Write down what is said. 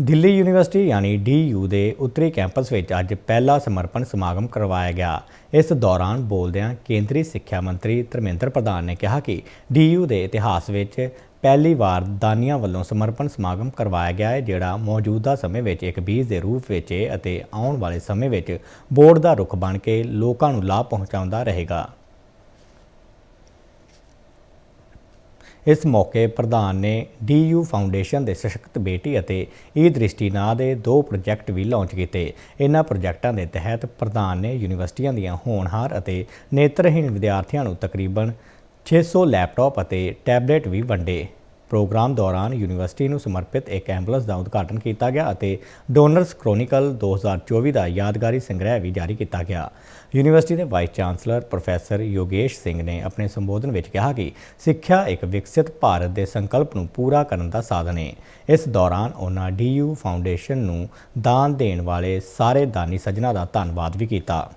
Delhi university ਯਾਨੀ ਡੀਯੂ ਦੇ ਉੱਤਰੀ ਕੈਂਪਸ ਵਿੱਚ ਅੱਜ ਪਹਿਲਾ ਸਮਰਪਣ ਸਮਾਗਮ ਕਰਵਾਇਆ ਗਿਆ। ਇਸ ਦੌਰਾਨ ਬੋਲਦਿਆਂ ਕੇਂਦਰੀ ਸਿੱਖਿਆ ਮੰਤਰੀ ਧਰਮੇਂਦਰ ਪ੍ਰਧਾਨ ਨੇ ਕਿਹਾ ਕਿ ਡੀਯੂ ਦੇ ਇਤਿਹਾਸ ਵਿੱਚ ਪਹਿਲੀ ਵਾਰ ਦਾਨੀਆਂ ਵੱਲੋਂ ਸਮਰਪਣ ਸਮਾਗਮ ਕਰਵਾਇਆ ਗਿਆ ਹੈ, ਜਿਹੜਾ ਮੌਜੂਦਾ ਸਮੇਂ ਵਿੱਚ ਇੱਕ ਬੀਜ ਦੇ ਰੂਪ ਵਿੱਚ ਹੈ ਅਤੇ ਆਉਣ ਵਾਲੇ ਸਮੇਂ ਵਿੱਚ ਬੋਰਡ ਦਾ ਰੁਖ ਬਣ ਕੇ ਲੋਕਾਂ ਨੂੰ ਲਾਭ ਪਹੁੰਚਾਉਂਦਾ ਰਹੇਗਾ। ਇਸ ਮੌਕੇ ਪ੍ਰਧਾਨ ਨੇ ਡੀਯੂ ਫਾਊਂਡੇਸ਼ਨ ਦੇ ਸਸ਼ਕਤ ਬੇਟੀ ਅਤੇ ਈ ਦ੍ਰਿਸ਼ਟੀ ਨਾਂ ਦੇ ਦੋ ਪ੍ਰੋਜੈਕਟ ਵੀ ਲਾਂਚ ਕੀਤੇ। ਇਹਨਾਂ ਪ੍ਰੋਜੈਕਟਾਂ ਦੇ ਤਹਿਤ ਪ੍ਰਧਾਨ ਨੇ ਯੂਨੀਵਰਸਿਟੀਆਂ ਦੀਆਂ ਹੋਣਹਾਰ ਅਤੇ ਨੇਤਰਹੀਣ ਵਿਦਿਆਰਥੀਆਂ ਨੂੰ ਤਕਰੀਬਨ 600 ਲੈਪਟਾਪ ਅਤੇ ਟੈਬਲੇਟ ਵੀ ਵੰਡੇ। ਪ੍ਰੋਗਰਾਮ ਦੌਰਾਨ ਯੂਨੀਵਰਸਿਟੀ ਨੂੰ ਸਮਰਪਿਤ ਇੱਕ ਐਂਬੂਲੈਂਸ ਦਾ ਉਦਘਾਟਨ ਕੀਤਾ ਗਿਆ ਅਤੇ ਡੋਨਰਸ ਕ੍ਰੋਨਿਕਲ 2024 ਦਾ ਯਾਦਗਾਰੀ ਸੰਗ੍ਰਹਿ ਵੀ ਜਾਰੀ ਕੀਤਾ ਗਿਆ। ਯੂਨੀਵਰਸਿਟੀ ਦੇ vice chancellor professor Yogesh Singh ਨੇ ਆਪਣੇ ਸੰਬੋਧਨ ਵਿੱਚ ਕਿਹਾ ਕਿ ਸਿੱਖਿਆ ਇੱਕ ਵਿਕਸਿਤ ਭਾਰਤ ਦੇ ਸੰਕਲਪ ਨੂੰ ਪੂਰਾ ਕਰਨ ਦਾ ਸਾਧਨ ਹੈ ਇਸ ਦੌਰਾਨ ਉਹਨਾਂ ਡੀਯੂ ਫਾਊਂਡੇਸ਼ਨ ਨੂੰ ਦਾਨ ਦੇਣ ਵਾਲੇ ਸਾਰੇ ਦਾਨੀ ਸੱਜਣਾ ਦਾ ਧੰਨਵਾਦ ਵੀ ਕੀਤਾ।